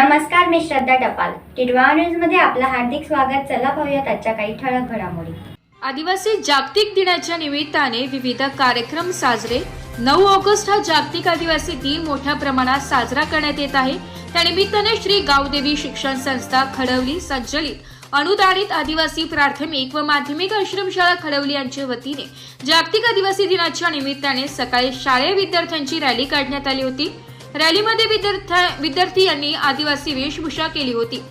नमस्कार मी श्रद्धा टपाल. टिडवा न्यूजमध्ये आपलं हार्दिक स्वागत. चला पाहूयात आजच्या काही ठळक घडामोडी. आदिवासी जागतिक दिनाच्या निमित्ताने विविध कार्यक्रम साजरे. नऊ ऑगस्ट हा जागतिक आदिवासी दिन मोठ्या प्रमाणात साजरा करण्यात येत आहे. त्यानिमित्ताने श्री गावदेवी शिक्षण संस्था खडवली संचलित. अनुदानित आदिवासी प्राथमिक व माध्यमिक आश्रमशाळा खडवली यांच्या वतीने जागतिक आदिवासी दिनाच्या निमित्ताने सकाळी शालेय विद्यार्थ्यांची रॅली काढण्यात आली होती. रॅलीमध्ये विद्यार्थी यांनी आदिवासी वेशभूषा केली होती.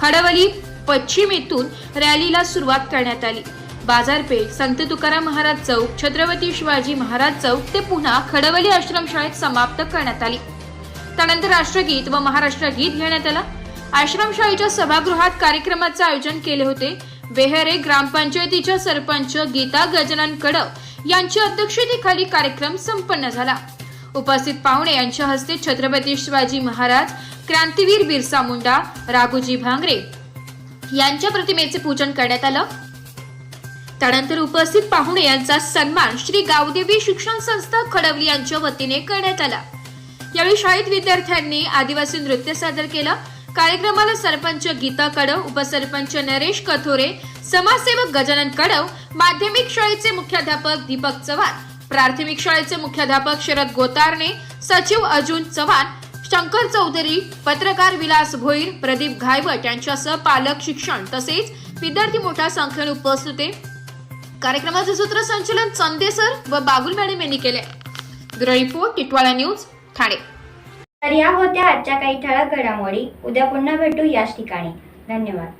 खडवली पश्चिम येथून रॅलीला सुरुवात करण्यात आली. बाजारपेठ संत तुकाराम महाराज चौक छत्रपती शिवाजी महाराज चौक ते पुन्हा खडवली आश्रमशाळेत समाप्त करण्यात आली. त्यानंतर राष्ट्रगीत व महाराष्ट्र गीत घेण्यात आला. आश्रमशाळेच्या सभागृहात कार्यक्रमाचे आयोजन केले होते. बेहरे ग्रामपंचायतीच्या सरपंच गीता गजानन कडव यांच्या अध्यक्षतेखाली कार्यक्रम संपन्न झाला. उपस्थित पाहुणे यांच्या हस्ते छत्रपती शिवाजी महाराज क्रांतीवीर बिरसा मुंडा राघोजी भांगरे यांच्या प्रतिमेचे पूजन करण्यात आलं. त्यानंतर उपस्थित पाहुणे यांचा सन्मान श्री गावदेवी शिक्षण संस्था खडवली यांच्या वतीने करण्यात आला. यावेळी शाळेत विद्यार्थ्यांनी आदिवासी नृत्य सादर केलं. कार्यक्रमाला सरपंच गीता कडव उपसरपंच नरेश कथोरे समाजसेवक गजानन कडव माध्यमिक शाळेचे मुख्याध्यापक दीपक चव्हाण प्राथमिक शाळेचे मुख्याध्यापक शरद गोतारणे सचिव अर्जुन चव्हाण शंकर चौधरी पत्रकार विलास भोईर प्रदीप घायवट यांच्यासह पालक शिक्षण तसेच विद्यार्थी मोठ्या संख्येने उपस्थित होते. कार्यक्रमाचे सूत्रसंचलन चंदेसर व बागुल मॅडम यांनी केले. Bureau report Titwala news Thane. तर या होत्या आजच्या काही ठळक घडामोडी. उद्या पुन्हा भेटू याच ठिकाणी. धन्यवाद.